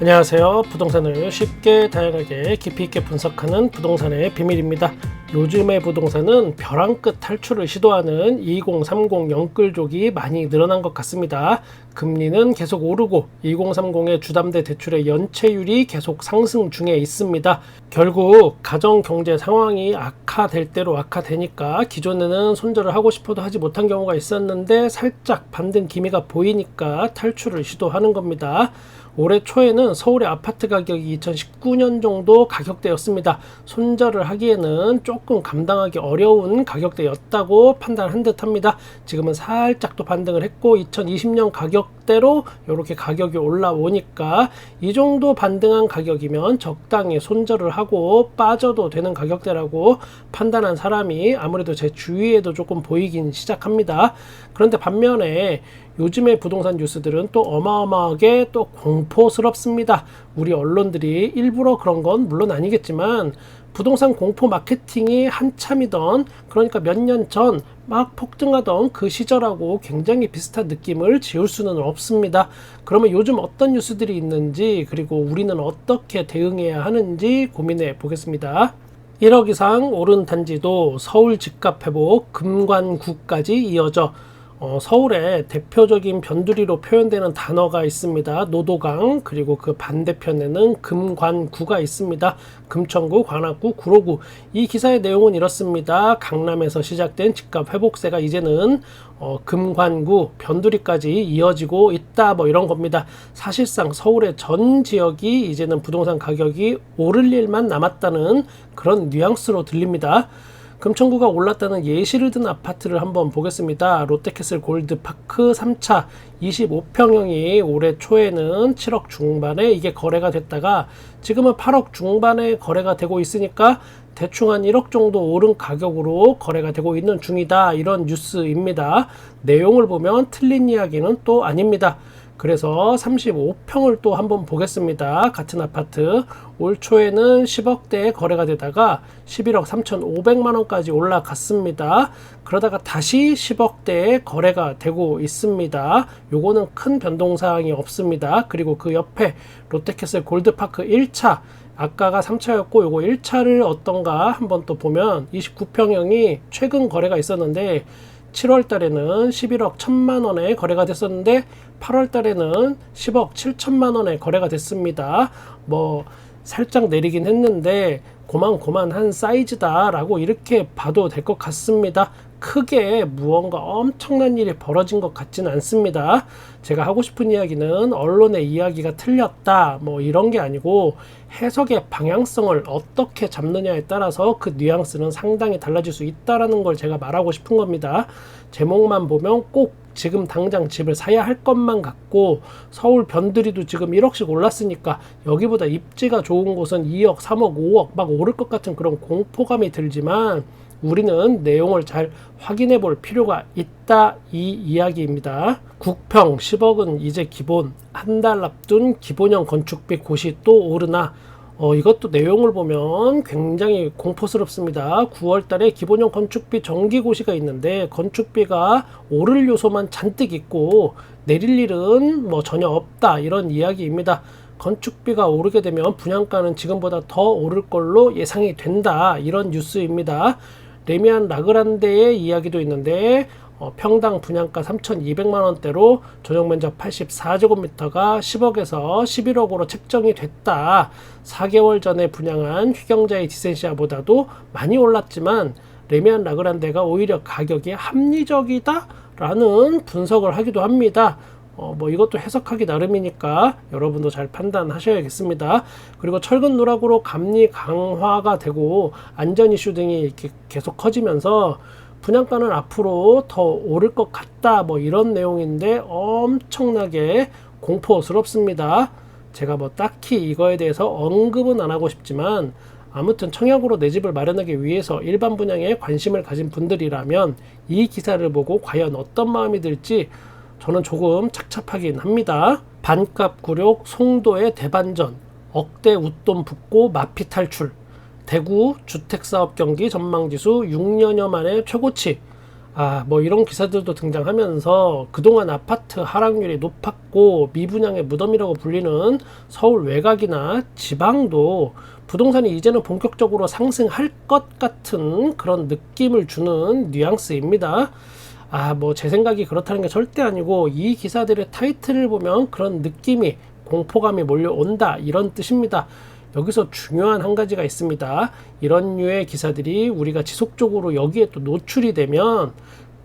안녕하세요. 부동산을 쉽게 다양하게 깊이 있게 분석하는 부동산의 비밀입니다. 요즘의 부동산은 벼랑 끝 탈출을 시도하는 2030 영끌족이 많이 늘어난 것 같습니다. 금리는 계속 오르고 2030의 주담대 대출의 연체율이 계속 상승 중에 있습니다. 결국 가정 경제 상황이 악화될 대로 악화되니까 기존에는 손절을 하고 싶어도 하지 못한 경우가 있었는데 살짝 반등 기미가 보이니까 탈출을 시도하는 겁니다. 올해 초에는 서울의 아파트 가격이 2019년 정도 가격대였습니다. 손절을 하기에는 조금 감당하기 어려운 가격대였다고 판단한 듯 합니다. 지금은 살짝 또 반등을 했고 2020년 가격대로 이렇게 가격이 올라오니까 이 정도 반등한 가격이면 적당히 손절을 하고 빠져도 되는 가격대라고 판단한 사람이 아무래도 제 주위에도 조금 보이긴 시작합니다. 그런데 반면에 요즘의 부동산 뉴스들은 또 어마어마하게 또 공포스럽습니다. 우리 언론들이 일부러 그런 건 물론 아니겠지만 부동산 공포 마케팅이 한참이던 그러니까 몇 년 전 막 폭등하던 그 시절하고 굉장히 비슷한 느낌을 지울 수는 없습니다. 그러면 요즘 어떤 뉴스들이 있는지 그리고 우리는 어떻게 대응해야 하는지 고민해 보겠습니다. 1억 이상 오른 단지도 서울 집값 회복 금관구까지 이어져 어, 서울의 대표적인 변두리로 표현되는 단어가 있습니다. 노도강 그리고 그 반대편에는 금관구가 있습니다. 금천구, 관악구, 구로구. 이 기사의 내용은 이렇습니다. 강남에서 시작된 집값 회복세가 이제는 어, 금관구, 변두리까지 이어지고 있다. 뭐 이런 겁니다. 사실상 서울의 전 지역이 이제는 부동산 가격이 오를 일만 남았다는 그런 뉘앙스로 들립니다. 금천구가 올랐다는 예시를 든 아파트를 한번 보겠습니다. 롯데캐슬 골드파크 3차 25평형이 올해 초에는 7억 중반에 이게 거래가 됐다가 지금은 8억 중반에 거래가 되고 있으니까 대충 한 1억 정도 오른 가격으로 거래가 되고 있는 중이다. 이런 뉴스입니다. 내용을 보면 틀린 이야기는 또 아닙니다. 그래서 35평을 또 한번 보겠습니다. 같은 아파트 올 초에는 10억대에 거래가 되다가 11억 3,500만 원까지 올라갔습니다. 그러다가 다시 10억대에 거래가 되고 있습니다. 요거는 큰 변동 사항이 없습니다. 그리고 그 옆에 롯데캐슬 골드파크 1차 아까가 3차였고 요거 1차를 어떤가 한번 또 보면 29평형이 최근 거래가 있었는데 7월 달에는 11억 1천만 원에 거래가 됐었는데 8월 달에는 10억 7천만 원에 거래가 됐습니다. 뭐 살짝 내리긴 했는데 고만고만한 사이즈다라고 이렇게 봐도 될 것 같습니다. 크게 무언가 엄청난 일이 벌어진 것 같지는 않습니다. 제가 하고 싶은 이야기는 언론의 이야기가 틀렸다 뭐 이런 게 아니고 해석의 방향성을 어떻게 잡느냐에 따라서 그 뉘앙스는 상당히 달라질 수 있다라는 걸 제가 말하고 싶은 겁니다. 제목만 보면 꼭 지금 당장 집을 사야 할 것만 같고 서울 변두리도 지금 1억씩 올랐으니까 여기보다 입지가 좋은 곳은 2억, 3억, 5억 막 오를 것 같은 그런 공포감이 들지만 우리는 내용을 잘 확인해 볼 필요가 있다 이 이야기입니다. 국평 10억은 이제 기본 한 달 앞둔 기본형 건축비 곳이 또 오르나 어, 이것도 내용을 보면 굉장히 공포스럽습니다. 9월 달에 기본형 건축비 정기고시가 있는데 건축비가 오를 요소만 잔뜩 있고 내릴 일은 뭐 전혀 없다 이런 이야기입니다. 건축비가 오르게 되면 분양가는 지금보다 더 오를 걸로 예상이 된다 이런 뉴스입니다. 레미안 라그란데의 이야기도 있는데 어, 평당 분양가 3,200만 원대로 전용 면적 84제곱미터가 10억에서 11억으로 책정이 됐다. 4개월 전에 분양한 휘경자의 디센시아보다도 많이 올랐지만 레미안 라그란데가 오히려 가격이 합리적이다라는 분석을 하기도 합니다. 어, 뭐 이것도 해석하기 나름이니까 여러분도 잘 판단하셔야겠습니다. 그리고 철근 누락으로 감리 강화가 되고 안전 이슈 등이 이렇게 계속 커지면서 분양가는 앞으로 더 오를 것 같다 뭐 이런 내용인데 엄청나게 공포스럽습니다. 제가 뭐 딱히 이거에 대해서 언급은 안 하고 싶지만 아무튼 청약으로 내 집을 마련하기 위해서 일반 분양에 관심을 가진 분들이라면 이 기사를 보고 과연 어떤 마음이 들지 저는 조금 착잡하긴 합니다. 반값 굴욕 송도의 대반전 억대 웃돈 붓고 마피 탈출 대구 주택사업 경기 전망지수 6년여 만에 최고치. 아, 뭐 이런 기사들도 등장하면서 그동안 아파트 하락률이 높았고 미분양의 무덤이라고 불리는 서울 외곽이나 지방도 부동산이 이제는 본격적으로 상승할 것 같은 그런 느낌을 주는 뉘앙스입니다. 아, 뭐 제 생각이 그렇다는 게 절대 아니고 이 기사들의 타이틀을 보면 그런 느낌이 공포감이 몰려온다 이런 뜻입니다. 여기서 중요한 한 가지가 있습니다. 이런 류의 기사들이 우리가 지속적으로 여기에 또 노출이 되면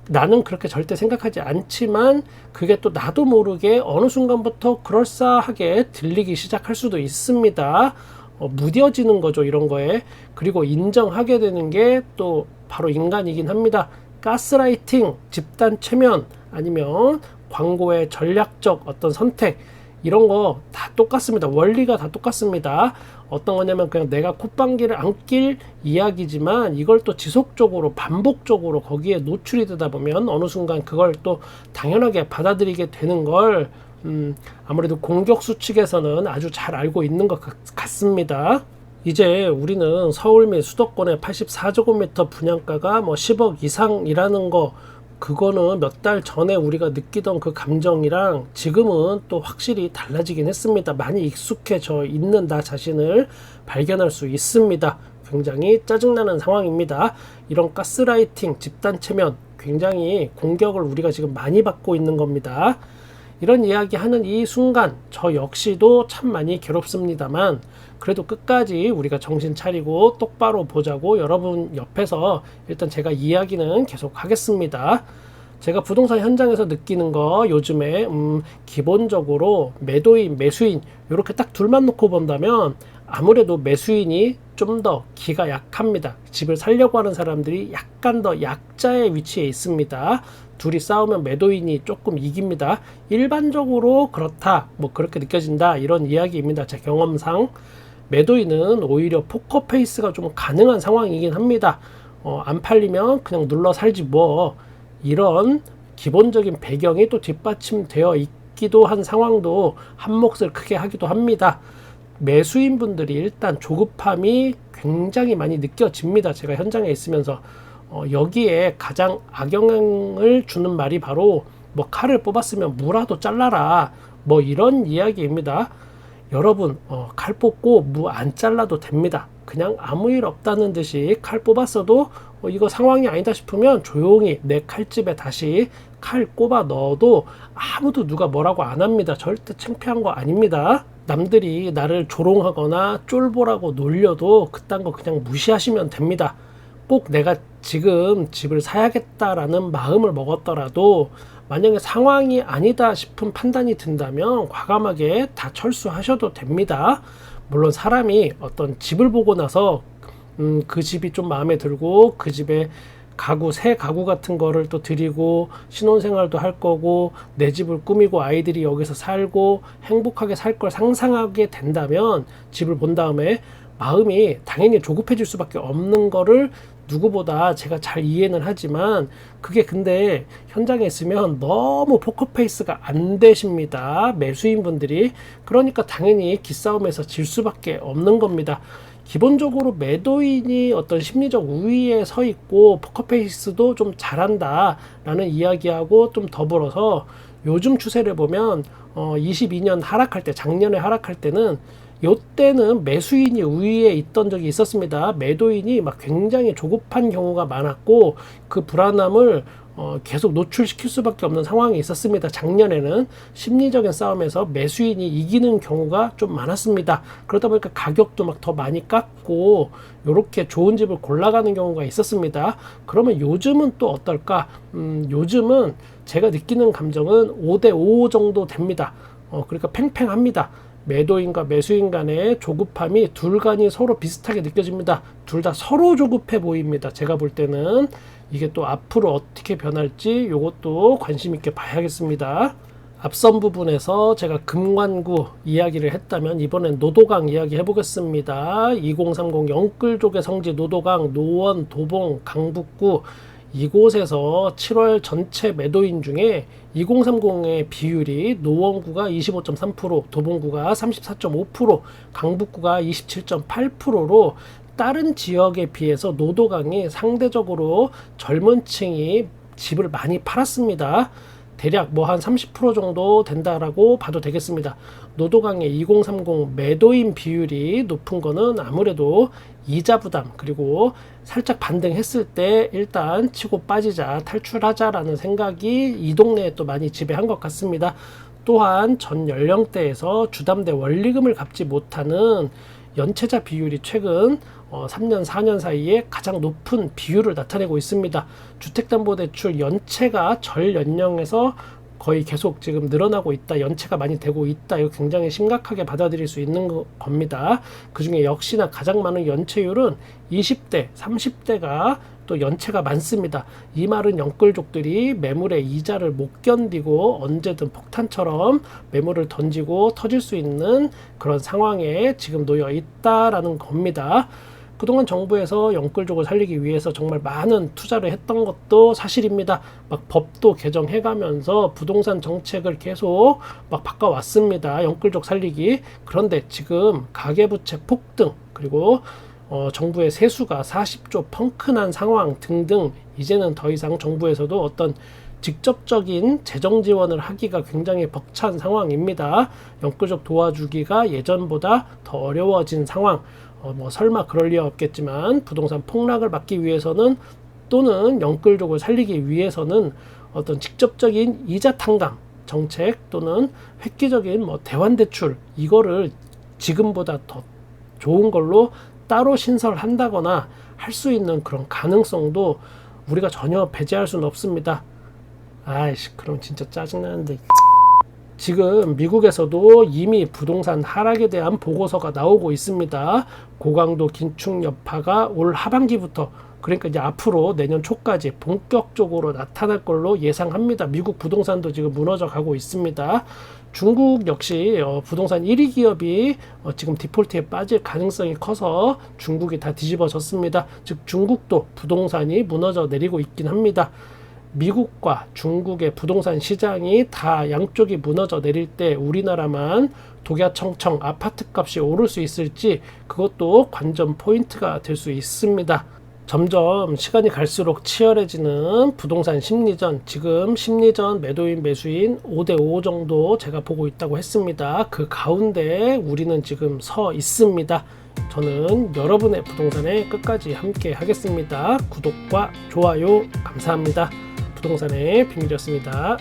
나는 그렇게 절대 생각하지 않지만 그게 또 나도 모르게 어느 순간부터 그럴싸하게 들리기 시작할 수도 있습니다. 어, 무뎌지는 거죠, 이런 거에. 그리고 인정하게 되는 게 또 바로 인간이긴 합니다. 가스라이팅, 집단 최면, 아니면 광고의 전략적 어떤 선택, 이런 거 다 똑같습니다. 원리가 다 똑같습니다. 어떤 거냐면 그냥 내가 콧방귀를 안 낄 이야기지만 이걸 또 지속적으로 반복적으로 거기에 노출이 되다 보면 어느 순간 그걸 또 당연하게 받아들이게 되는 걸 음, 아무래도 공격수 측에서는 아주 잘 알고 있는 것 같습니다. 이제 우리는 서울 및 수도권의 84제곱미터 분양가가 뭐 10억 이상이라는 거 그거는 몇 달 전에 우리가 느끼던 그 감정이랑 지금은 또 확실히 달라지긴 했습니다. 많이 익숙해져 있는 나 자신을 발견할 수 있습니다. 굉장히 짜증나는 상황입니다. 이런 가스라이팅, 집단 체면 굉장히 공격을 우리가 지금 많이 받고 있는 겁니다. 이런 이야기 하는 이 순간 저 역시도 참 많이 괴롭습니다만 그래도 끝까지 우리가 정신 차리고 똑바로 보자고 여러분 옆에서 일단 제가 이야기는 계속 하겠습니다. 제가 부동산 현장에서 느끼는 거 요즘에 음 기본적으로 매도인 매수인 이렇게 딱 둘만 놓고 본다면 아무래도 매수인이 좀 더 기가 약합니다. 집을 살려고 하는 사람들이 약간 더 약자의 위치에 있습니다. 둘이 싸우면 매도인이 조금 이깁니다. 일반적으로 그렇다, 뭐 그렇게 느껴진다 이런 이야기입니다. 제 경험상 매도인은 오히려 포커 페이스가 좀 가능한 상황이긴 합니다. 어, 안 팔리면 그냥 눌러 살지 뭐 이런 기본적인 배경이 또 뒷받침되어 있기도 한 상황도 한 몫을 크게 하기도 합니다. 매수인 분들이 일단 조급함이 굉장히 많이 느껴집니다. 제가 현장에 있으면서 어, 여기에 가장 악영향을 주는 말이 바로 뭐 칼을 뽑았으면 무라도 잘라라 뭐 이런 이야기입니다. 여러분 어, 칼 뽑고 무 안 잘라도 됩니다. 그냥 아무 일 없다는 듯이 칼 뽑았어도 어, 이거 상황이 아니다 싶으면 조용히 내 칼집에 다시 칼 꼽아 넣어도 아무도 누가 뭐라고 안 합니다. 절대 창피한 거 아닙니다. 남들이 나를 조롱하거나 쫄보라고 놀려도 그딴 거 그냥 무시하시면 됩니다. 꼭 내가 지금 집을 사야겠다라는 마음을 먹었더라도 만약에 상황이 아니다 싶은 판단이 든다면 과감하게 다 철수하셔도 됩니다. 물론 사람이 어떤 집을 보고 나서 음, 그 집이 좀 마음에 들고 그 집에 가구 새 가구 같은 거를 또 드리고 신혼생활도 할 거고 내 집을 꾸미고 아이들이 여기서 살고 행복하게 살 걸 상상하게 된다면 집을 본 다음에 마음이 당연히 조급해질 수밖에 없는 거를 누구보다 제가 잘 이해는 하지만 그게 근데 현장에 있으면 너무 포커페이스가 안 되십니다. 매수인 분들이. 그러니까 당연히 기싸움에서 질 수밖에 없는 겁니다. 기본적으로 매도인이 어떤 심리적 우위에 서 있고 포커페이스도 좀 잘한다라는 이야기하고 좀 더불어서 요즘 추세를 보면 어 22년 하락할 때 작년에 하락할 때는 요때는 매수인이 우위에 있던 적이 있었습니다. 매도인이 막 굉장히 조급한 경우가 많았고 그 불안함을 어, 계속 노출시킬 수밖에 없는 상황이 있었습니다. 작년에는 심리적인 싸움에서 매수인이 이기는 경우가 좀 많았습니다. 그러다 보니까 가격도 막 더 많이 깎고 이렇게 좋은 집을 골라가는 경우가 있었습니다. 그러면 요즘은 또 어떨까? 음, 요즘은 제가 느끼는 감정은 5대5 정도 됩니다. 어, 그러니까 팽팽합니다. 매도인과 매수인 간의 조급함이 둘 간이 서로 비슷하게 느껴집니다. 둘 다 서로 조급해 보입니다. 제가 볼 때는 이게 또 앞으로 어떻게 변할지 이것도 관심 있게 봐야겠습니다. 앞선 부분에서 제가 금관구 이야기를 했다면 이번엔 노도강 이야기 해보겠습니다. 2030 영끌족의 성지 노도강, 노원, 도봉, 강북구 이곳에서 7월 전체 매도인 중에 2030의 비율이 노원구가 25.3%, 도봉구가 34.5%, 강북구가 27.8%로 다른 지역에 비해서 노도강이 상대적으로 젊은 층이 집을 많이 팔았습니다. 대략 뭐 한 30% 정도 된다라고 봐도 되겠습니다. 노도강의 2030 매도인 비율이 높은 거는 아무래도 이자 부담 그리고 살짝 반등했을 때 일단 치고 빠지자 탈출하자라는 생각이 이 동네에 또 많이 지배한 것 같습니다. 또한 전 연령대에서 주담대 원리금을 갚지 못하는 연체자 비율이 최근 어, 3년, 4년 사이에 가장 높은 비율을 나타내고 있습니다. 주택담보대출 연체가 절 연령에서 거의 계속 지금 늘어나고 있다, 연체가 많이 되고 있다, 이거 굉장히 심각하게 받아들일 수 있는 거- 겁니다. 그 중에 역시나 가장 많은 연체율은 20대, 30대가 또 연체가 많습니다. 이 말은 영끌족들이 매물의 이자를 못 견디고 언제든 폭탄처럼 매물을 던지고 터질 수 있는 그런 상황에 지금 놓여 있다라는 겁니다. 그동안 정부에서 영끌족을 살리기 위해서 정말 많은 투자를 했던 것도 사실입니다. 막 법도 개정해가면서 부동산 정책을 계속 막 바꿔왔습니다. 영끌족 살리기. 그런데 지금 가계부채 폭등 그리고 어, 정부의 세수가 40조 펑크난 상황 등등 이제는 더 이상 정부에서도 어떤 직접적인 재정 지원을 하기가 굉장히 벅찬 상황입니다. 영끌족 도와주기가 예전보다 더 어려워진 상황. 어, 뭐 설마 그럴 리 없겠지만 부동산 폭락을 막기 위해서는 또는 영끌족을 살리기 위해서는 어떤 직접적인 이자 탕감 정책 또는 획기적인 뭐 대환 대출 이거를 지금보다 더 좋은 걸로 따로 신설한다거나 할 수 있는 그런 가능성도 우리가 전혀 배제할 수는 없습니다. 아이씨, 그럼 진짜 짜증나는데. 지금 미국에서도 이미 부동산 하락에 대한 보고서가 나오고 있습니다. 고강도 긴축 여파가 올 하반기부터 그러니까 이제 앞으로 내년 초까지 본격적으로 나타날 걸로 예상합니다. 미국 부동산도 지금 무너져 가고 있습니다. 중국 역시 어, 부동산 1위 기업이 어, 지금 디폴트에 빠질 가능성이 커서 중국이 다 뒤집어졌습니다. 즉 중국도 부동산이 무너져 내리고 있긴 합니다. 미국과 중국의 부동산 시장이 다 양쪽이 무너져 내릴 때 우리나라만 독야청청 아파트 값이 오를 수 있을지 그것도 관전 포인트가 될 수 있습니다. 점점 시간이 갈수록 치열해지는 부동산 심리전 지금 심리전 매도인 매수인 5대5 정도 제가 보고 있다고 했습니다. 그 가운데 우리는 지금 서 있습니다. 저는 여러분의 부동산에 끝까지 함께 하겠습니다. 구독과 좋아요 감사합니다. 부동산의 비밀이었습니다.